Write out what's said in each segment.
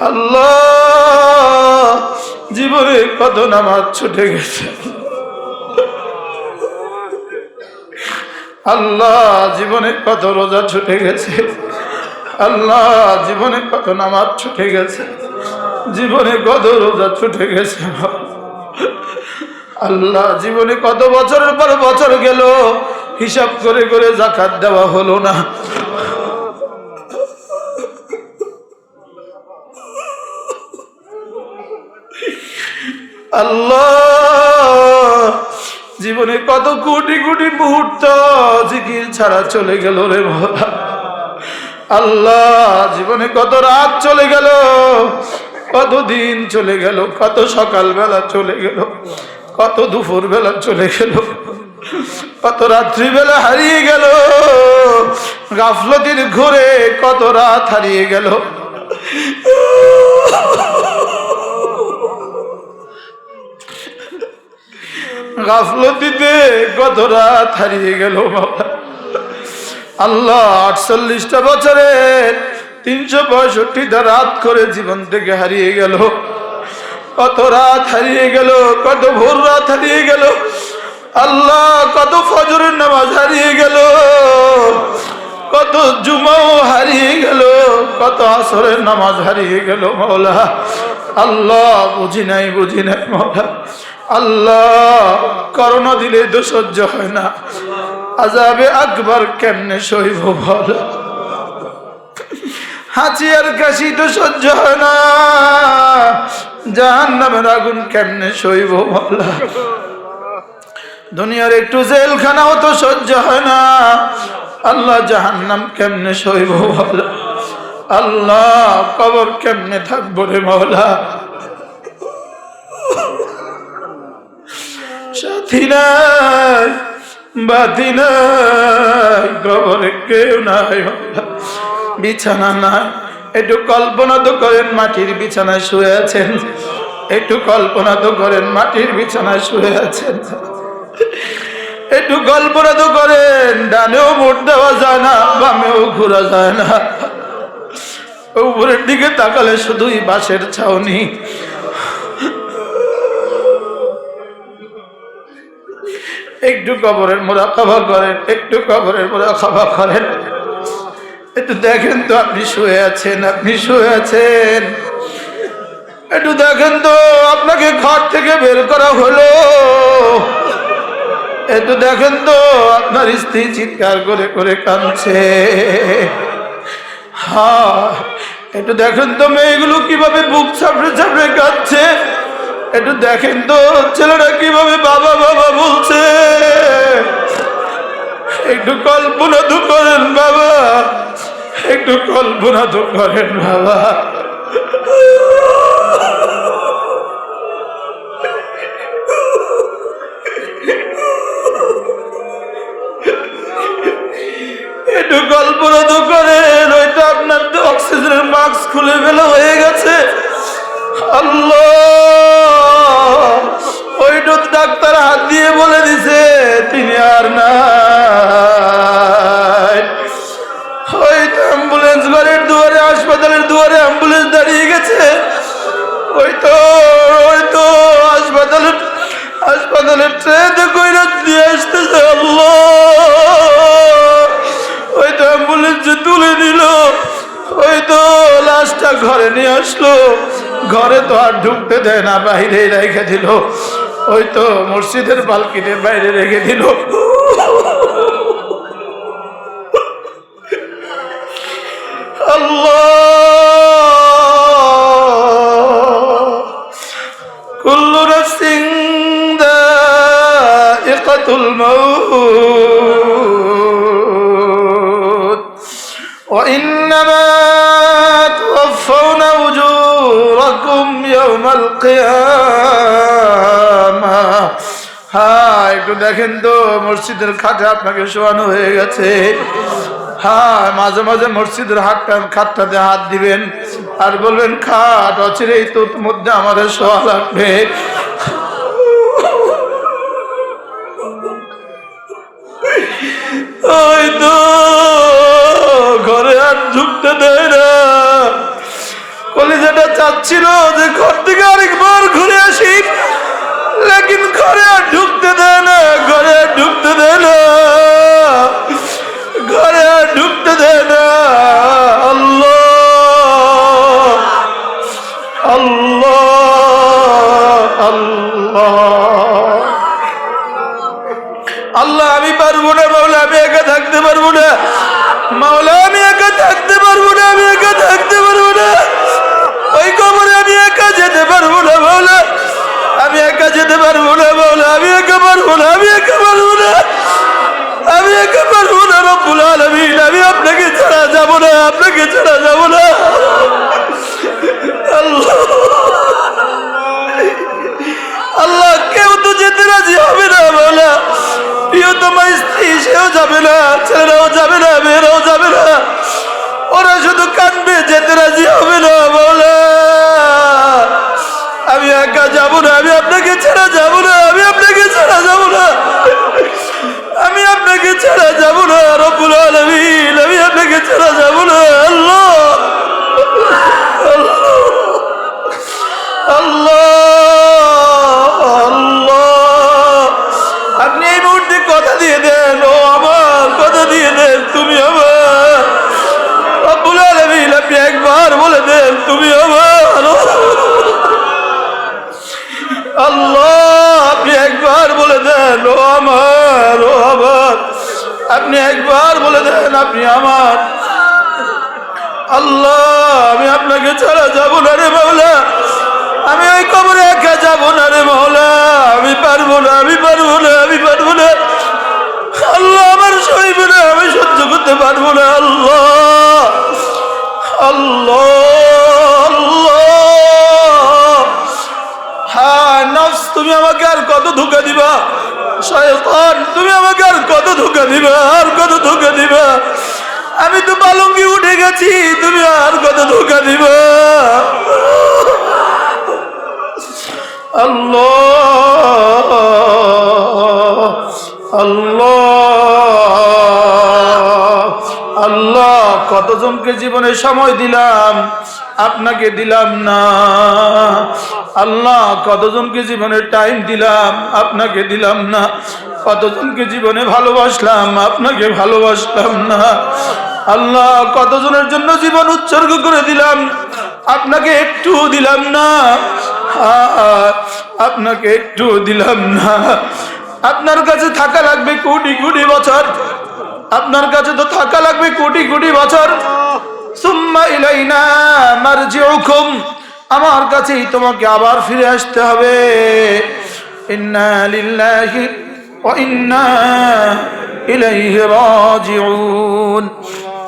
আল্লাহ, জীবনে কত নামাজ ছুটে গেছে। আল্লাহ, জীবনে কত রোজা ছুটে গেছে। আল্লাহ, জীবনে কত নামাজ ছুটে গেছে। জীবনে কত রোজা ছুটে গেছে। আল্লাহ, জীবনে কত বছরের পর বছর গেল। হিসাব করে করে জাকাত দেওয়া হলো না। আল্লাহ, জীবনে কত কোটি কোটি মুহূর্ত জিকির ছাড়া চলে গেল রে ভোলা আল্লাহ, জীবনে কত রাত চলে গেল, কত দিন চলে গেল, কত সকালবেলা চলে গেল, কত দুপুর বেলা চলে গেল, কত রাত্রিবেলা হারিয়ে গেল, গাফলতির ঘুরে কত রাত হারিয়ে গেল। গাফলতিতে কত রাত হারিয়ে গেল বাবা। আল্লাহ আটচল্লিশটা বছরের তিনশো পঁয়ষট্টিটা রাত করে জীবন থেকে হারিয়ে গেল। কত রাত হারিয়ে গেল, কত ভোর রাত হারিয়ে গেল, আল্লাহ কত ফজরের নামাজ হারিয়ে গেল, কত জুমাও হারিয়ে গেল, কত আসরের নামাজ হারিয়ে গেল মৌলা আল্লাহ বুঝি নাই বুঝি নাই মৌলা আল্লাহ, করোনা দিলে তো সহ্য হয় না। আজাবে আকবর কেমনে সইব বল? হাঁচি কাশি তো সহ্য হয় না। জাহান নামের আগুন কেমনে সইব বলা? দুনিয়ার একটু জেলখানাও তো সহ্য হয় না। আল্লাহ জাহান্নাম কেমনে সইব বলা? আল্লাহ কবর কেমনে থাকব রে মৌলা? সাথী নাই বাতি নাই, কবরে কেউ নাই বিছানা নাই। একটু কল্পনা তো করেন মাটির বিছানায় শুয়ে আছেন। একটু কল্পনা তো করেন মাটির বিছানায় শুয়ে আছেন। একটু কল্পনা তো করেন, ডানেও ভোট দেওয়া যায় না, বামেও ঘোরা যায় না। উপরের দিকে তাকালে শুধুই বাঁশের ছাউনি। একটু কবরের মোড়া খাবা করেন, একটু কবরের মোড়া খাবা করেন। একটু দেখেন তো আপনি শুয়ে আছেন, আপনি শুয়ে আছেন। একটু দেখেন তো আপনাকে ঘর থেকে বের করা হলো। একটু দেখেন তো আপনার স্ত্রী চিৎকার করে করে কাঁদছে। হ্যাঁ একটু দেখেন তো মেয়েগুলো কীভাবে বুক ছাপড়ে ছাপড়ে কাঁদছে। একটু দেখেন তো ছেলেরা কীভাবে বাবা বাবা বলছে? একটু কল্পনা তো করেন বাবা, একটু কল্পনা তো করেন বাবা। একটু কল্পনা তো করেন, ওইটা আপনার অক্সিজেনের মাস্ক খুলে ফেলা হয়ে গেছে। আল্লাহ লাশটা ঘরে নিয়ে আসলো। ঘরে তো আর ঢুকতে দেয় না, বাইরে রেখে দিল। ওই তো মসজিদের বালকিতে বাইরে রেখে দিল। আল্লাহ। কুল্লু توفون أجوركم يوم القيامة হ্যাঁ একটু দেখেন তো মসজিদের খাটে আপনাকে শোয়ানো হয়ে গেছে হ্যাঁ মাঝে মাঝে মসজিদের হাতটা খাটটাতে হাত দিবেন আর বলবেন খাট অচিরেই তো মধ্যে আমাদের শোয়া লাগবে ওই তো ঘরে আর ঢুকতে দেয় না কলিজাটা চাচ্ছিল যে ঘর থেকে আরেকবার ঘুরে আসি। লেকিন ঘরে ঢুকতে দেয় না, ঘরে ঢুকতে দেয় না। ঘরে ঢুকতে দেয় না। আল্লাহ আল্লাহ আল্লাহ। আল্লাহ, আমি পারব না, মাওলা, আমি একা থাকতে পারব না। মাওলা, আমি যেতে পারব না মাওলা আমি একা পারব না, আমি একা পারব না। আমি একা পারব না, রব্বুল আলামিন, আমি আপনাকে ছাড়া যাব না, আপনাকে ছাড়া যাব না। আল্লাহ। কেউ তো যেতে রাজি হবে না, মাওলা। প্রিয়তমা স্ত্রী, সেও যাবে না, ছেলেরাও যাবে না, মেয়েরাও যাবে না। ওরা শুধু কানবে যেতে রাজি হবে না, মাওলা। আপনাকে ছাড়া যাব না, আমি আপনাকে ছাড়া যাব না। আমি আপনাকে ছাড়া যাব না, রব্বুল আলামিন, আমি আপনাকে ছাড়া যাব না, আল্লাহ। আল্লাহ আপনি একবার বলে দেন, আপনি আমার। আল্লাহ, আমি আপনাকে ছাড়া যাব না রে মাওলা। আমি ওই কবরে একা যাব না রে মাওলা। আমি পারব না, আমি পারব না, আমি পারব না। আল্লাহ, আমার সইবে না, আমি সহ্য করতে পারব না। আল্লাহ আল্লাহ আল্লাহ। হ্যাঁ নফস, তুমি আমাকে আর কত ধোকা দিবা? শয়তান, তুমি আমাকে আর কত ধোকা দিবা, আর কত ধোকা দিবা? আমি তো পালঙ্গি উঠে গেছি, তুমি আর কত ধোকা দিবা? আল্লাহ আল্লাহ আল্লাহ, কতজনকে জীবনে সময় দিলাম? আপনাকে দিলাম না। আল্লাহ, কতজনকে জীবনের টাইম দিলাম, আপনাকে দিলাম না। কতজনকে জীবনে ভালোবাসলাম, আপনাকে ভালোবাসলাম না। আল্লাহ, কতজনের জন্য জীবন উৎসর্গ করে দিলাম, আপনাকে একটু দিলাম না। আপনাকে একটু দিলাম না। আপনার কাছে থাকা লাগবে কোটি কোটি বছর। আপনার কাছে তো থাকা লাগবে কোটি কোটি বছর। সুম্মা ইলাইনা মারজিউকুম। আমার কাছেই তোমাকে আবার ফিরে আসতে হবে।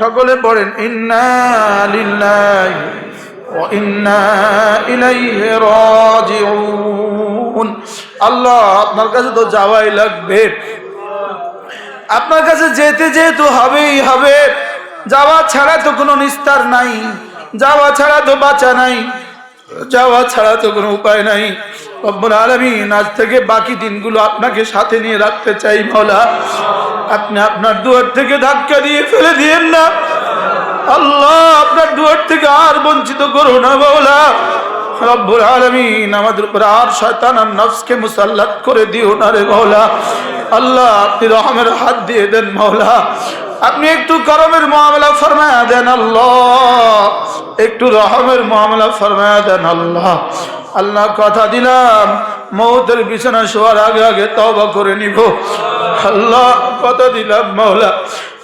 সকলে পড়েন আল্লাহ, আপনার কাছে তো যাওয়াই লাগবে। আপনার কাছে যেতে যেহেতু হবেই হবে। যাওয়া ছাড়া তো কোনো নিস্তার নাই। যাওয়া ছাড়া তো বাঁচা নাই। যাওয়া ছাড়া তো কোনো উপায় নাই। রব্বুল আলামিন, আজ থেকে বাকি দিনগুলো আপনাকে সাথে নিয়ে রাখতে চাই মৌলা আপনি আপনার দুয়ার থেকে ধাক্কা দিয়ে ফেলে দিয়েন না। আল্লাহ, আপনার দুয়ার থেকে আর বঞ্চিত করো না মৌলা রব্বুল আলামিন, আমাদের উপর আর শয়তান আর নফসকে মুসাল্লাত করে দিও না রে মৌলা আল্লাহ, আপনি রহমের হাত দিয়ে দেন মৌলা আপনি একটু করমের মামলা ফরমায়া দেন, আল্লাহ। একটু রহমের মামলা ফরমায়া দেন আল্লাহ। আল্লাহ কথা দিলাম, মৌতের বিছানা শোয়ার আগে আগে তবা করে নিব। আল্লাহ কথা দিলাম মৌলা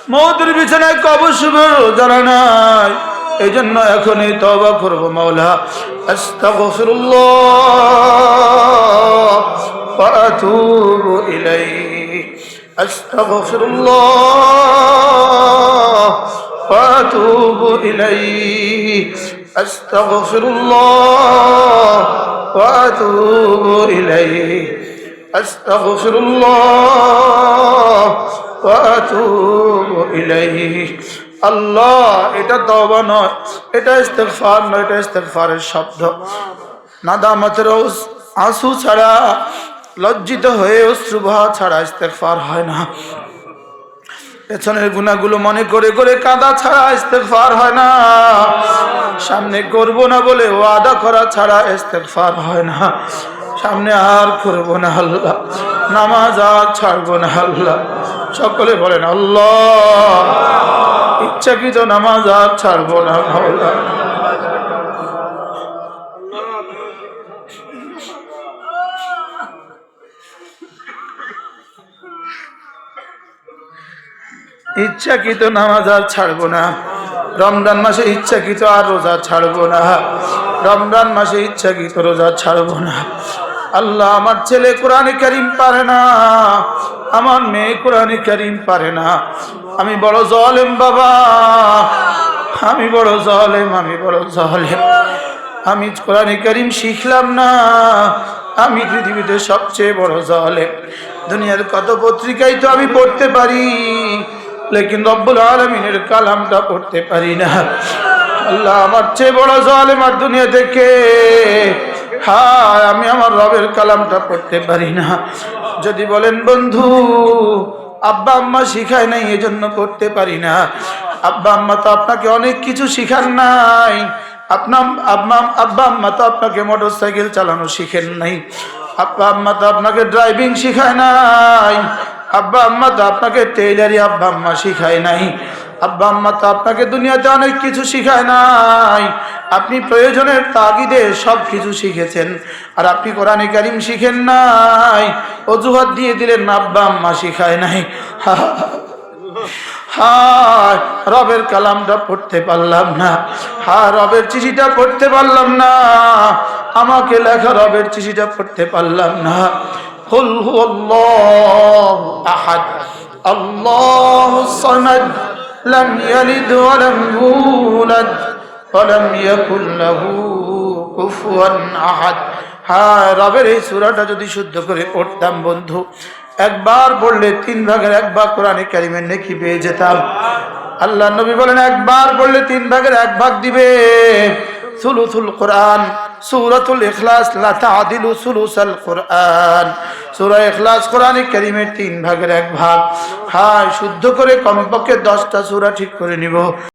মৌতের বিছানায় কবর শুভে জানা নাই এই জন্য এখনই তবা করব মৌলা আস্তাগফিরুল্লাহ আতুবু وأتوب إليه أستغفر الله وأتوب إليه أستغفر الله وأتوب إليه আল্লাহ এটা তবা নয় এটা ইস্তেগফার নয় এটা ইস্তেগফারের শব্দ নাদামতের আঁসু ছাড়া লজ্জিত হয়ে অশ্রুভা ছাড়া ইস্তেগফার হয় না পেছনের গুণাগুলো মনে করে করে কাঁদা ছাড়া ইস্তেগফার হয় না। সামনে করব না বলে ওয়াদা করা ছাড়া ইস্তেগফার হয় না। সামনে আর করব না আল্লাহ, নামাজ আর ছাড়ব না আল্লাহ। সকলে বলেন, আল্লাহ, ইচ্ছাকৃত নামাজ আর ছাড়ব না আল্লাহ। ইচ্ছাকৃত নামাজ আর ছাড়বো না। রমজান মাসে ইচ্ছাকৃত আর রোজা ছাড়বো না। রমজান মাসে ইচ্ছাকৃত রোজা ছাড়বো না। আল্লাহ আমার ছেলে কোরআনে করিম পারে না। আমার মেয়ে কোরআনে করিম পারে না। আমি বড় জলেম বাবা। আমি বড় জলেম, আমি বড় জলেম। আমি কোরআনে করিম শিখলাম না। আমি পৃথিবীতে সবচেয়ে বড় জলেম। দুনিয়ার কত পত্রিকায় তো আমি পড়তে পারি। লেকিন রব্বুল আলমিনের কালামটা পড়তে পারি না। আল্লাহ আমার চেয়ে বড় জালেম আর দুনিয়া থেকে। হায়, আমি আমার রবের কালামটা পড়তে পারি না। যদি বলেন, বন্ধু, আব্বা আম্মা শিখায় নাই, এজন্য পড়তে পারি না। আব্বা আম্মা তো আপনাকে অনেক কিছু শিখান নাই। আপনার আব্বা আব্বা আম্মা তো আপনাকে মোটর সাইকেল চালানো শিখেন নাই। আব্বা আম্মা তো আপনাকে ড্রাইভিং শিখায় নাই। আব্বা আম্মা তো আপনাকে টেইলারি আব্বা আম্মা শিখায় নাই। আব্বা আম্মা তো আপনাকে দুনিয়াতে অনেক কিছু শিখায় নাই। আপনি প্রয়োজনের তাগিদে সব কিছু শিখেছেন। আর আপনি কোরআনে কারিম শিখেন নাই। অজুহাত দিয়ে দিলেন আব্বা আম্মা শিখায় নাই। হায়, রবের কালামটা পড়তে পারলাম না। হা রবের চিঠিটা পড়তে পারলাম না। আমাকে লেখা রবের চিঠিটা পড়তে পারলাম না। قل هو الله أحد الله الصمد لم يلد ولم يولد ولم يكن له كفوا أحد হ্যাঁ রবের এই সুরাটা যদি শুদ্ধ করে পড়তাম বন্ধু একবার পড়লে তিন ভাগের এক ভাগ কোরআনে কারিমের নেকি পেয়ে যেতাম আল্লাহ নবী বলেন একবার পড়লে তিন ভাগের এক ভাগ দিবে সুলুথুল কোরআন, সুরাতুল ইখলাস লাতা সুলুসাল কোরআন। সূরা ইখলাস কোরআনে কারীমের তিন ভাগের এক ভাগ। হায়, শুদ্ধ করে কমপক্ষে দশটা সুরা ঠিক করে নিব।